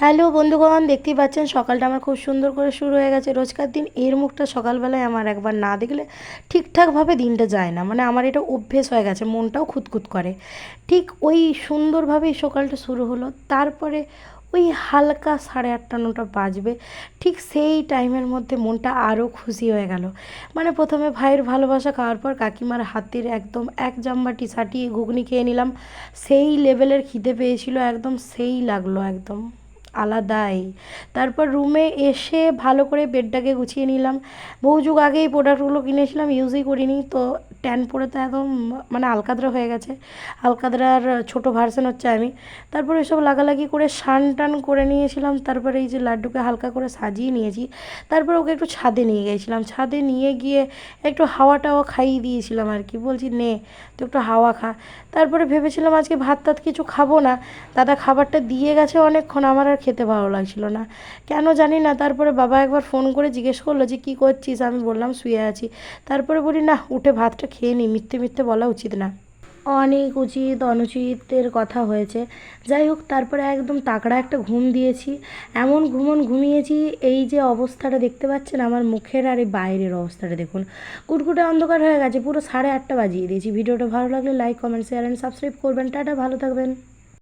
Hello বন্ধুগণ, দেখতেই পাচ্ছেন সকালটা আমার খুব সুন্দর করে শুরু হয়ে গেছে। রোজকার দিন এর মুখটা সকালবেলায় আমার একবার না দেখলে ঠিকঠাকভাবে দিনটা যায় না। মানে আমার এটা অভ্যেস হয়ে গেছে, মনটাও খুঁতখুত করে। ঠিক ওই সুন্দরভাবেই সকালটা শুরু হলো। তারপরে ওই হালকা সাড়ে আটটা, নটা বাজবে। ঠিক সেই টাইমের মধ্যে মনটা আরও খুশি হয়ে গেল। মানে প্রথমে ভাইয়ের ভালোবাসা খাওয়ার পর কাকিমার হাতের একদম এক জাম্বাটি সাটিয়ে ঘুগনি খেয়ে নিলাম। সেই লেভেলের খিদে পেয়েছিল, একদম সেই লাগল একদম। আলাদাই। তারপর রুমে এসে ভালো করে বেডটাকে গুছিয়ে নিলাম। বহু যুগ আগেই প্রোডাক্টগুলো কিনেছিলাম ইউজই করিনি। তো ট্যান পরে তো একদম মানে আলকাতরা হয়ে গেছে। আলকাতরার ছোটো ভার্সন হচ্ছে আমি। তারপর এসব লাগালাগি করে সান টান করে নিয়েছিলাম। তারপরে এই যে লাড্ডুকে হালকা করে সাজিয়ে নিয়েছি। তারপর ওকে একটু ছাদে নিয়ে গিয়েছিলাম ছাদে নিয়ে গিয়ে একটু হাওয়া টাওয়া খাইয়ে দিয়েছিলাম আর কি। বলছি, নে, তুই একটু হাওয়া খা। তারপরে ভেবেছিলাম, আজকে ভাত টাত কিছু খাব না। দাদা খাবারটা দিয়ে গেছে অনেকক্ষণ। আমার আর খেতে ভালো লাগছিল না। কেন জানি না। তারপরে বাবা একবার ফোন করে জিজ্ঞেস করল যে, কী করছিস? আমি বললাম, শুয়ে আছি। তারপরে বলি, না, উঠে ভাতটা খেয়ে নিই মিথ্যে মিথ্যে বলা উচিত না। অনেক উচিত, অনুচিতের কথা হয়েছে। যাই হোক, তারপরে একদম তাকড়া একটা ঘুম দিয়েছি। এমন ঘুমন ঘুমিয়েছি, এই যে অবস্থাটা দেখতে পাচ্ছেন, আমার মুখের আর এই বাইরের অবস্থাটা দেখুন। কুটকুটে অন্ধকার হয়ে গেছে, পুরো সাড়ে আটটা বাজিয়ে দিয়েছি। ভিডিওটা ভালো লাগলে like comment share and subscribe করবেন। টাটা, ভালো থাকবেন।